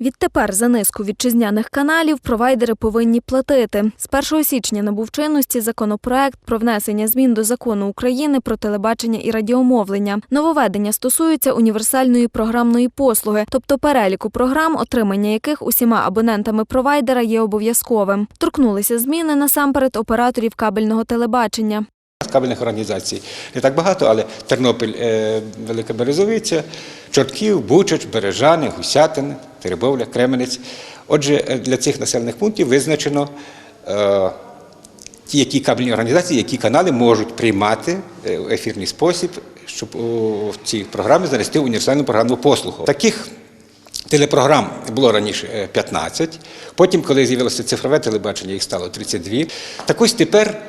Відтепер за низку вітчизняних каналів провайдери повинні платити. З 1 січня набув чинності законопроект про внесення змін до закону України про телебачення і радіомовлення. Нововведення стосуються універсальної програмної послуги, тобто переліку програм, отримання яких усіма абонентами провайдера є обов'язковим. Торкнулися зміни насамперед операторів кабельного телебачення. Кабельних організацій не так багато, але Тернопіль, е, Велика Березовиця, Чортків, Бучач, Бережани, Гусятин, Теребовля, Кременець. Отже, е, для цих населених пунктів визначено е, ті, які кабельні організації, які канали можуть приймати в ефірний спосіб, щоб в ці програми занести універсальну програмну послугу. Таких Телепрограм було раніше е, 15, потім, коли з'явилося цифрове телебачення, їх стало 32. Так ось тепер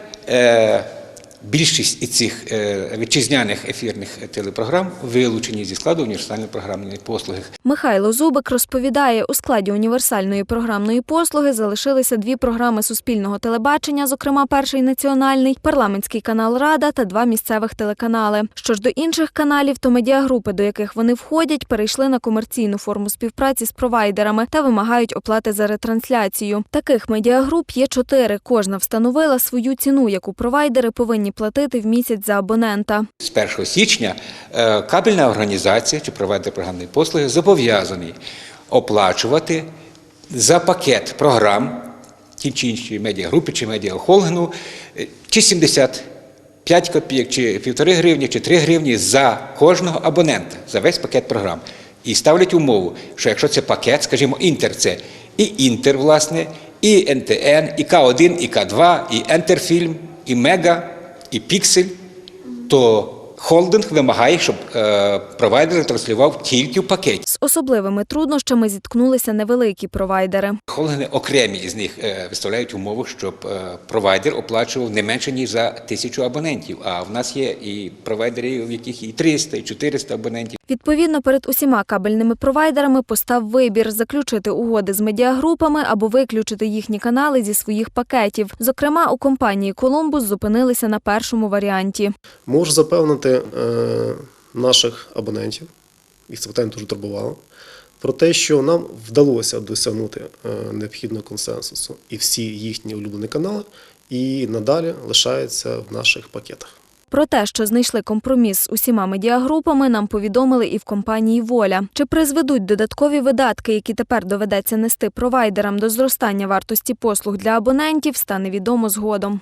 більшість цих е, вітчизняних ефірних телепрограм вилучені зі складу універсальної програмної послуги. Михайло Зубик розповідає, у складі універсальної програмної послуги залишилися дві програми суспільного телебачення, зокрема перший національний, парламентський канал Рада та два місцевих телеканали. Що ж до інших каналів, то медіагрупи, до яких вони входять, перейшли на комерційну форму співпраці з провайдерами та вимагають оплати за ретрансляцію. Таких медіагруп є чотири. Кожна встановила свою ціну, яку провайдери повинні платити в місяць за абонента. З 1 січня е, кабельна організація чи провайдер програмної послуги зобов'язаний оплачувати за пакет програм ті чи інші медіагрупи чи медіахолдингу е, чи 75 копійок, чи півтори гривні, чи 3 гривні за кожного абонента, за весь пакет програм. І ставлять умову, що якщо це пакет, скажімо, інтер це і інтер, власне, і НТН, і К1, і К2, і Ентерфільм, і Мега, і Піксель, то холдинг вимагає, щоб е, провайдер транслював тільки в пакеті. З особливими труднощами зіткнулися невеликі провайдери. Холдинги окремі із них е, виставляють умови, щоб е, провайдер оплачував не менше ніж за тисячу абонентів. А в нас є і провайдери, в яких і 300, і 400 абонентів. Відповідно, перед усіма кабельними провайдерами постав вибір заключити угоди з медіагрупами або виключити їхні канали зі своїх пакетів. Зокрема, у компанії Колумбус зупинилися на першому варіанті. Можу запевнити е, наших абонентів, їх це питання дуже турбувало, про те, що нам вдалося досягнути е, необхідного консенсусу, і всі їхні улюблені канали і надалі лишаються в наших пакетах. Про те, що знайшли компроміс з усіма медіагрупами, нам повідомили і в компанії Воля. Чи призведуть додаткові видатки, які тепер доведеться нести провайдерам до зростання вартості послуг для абонентів, стане відомо згодом.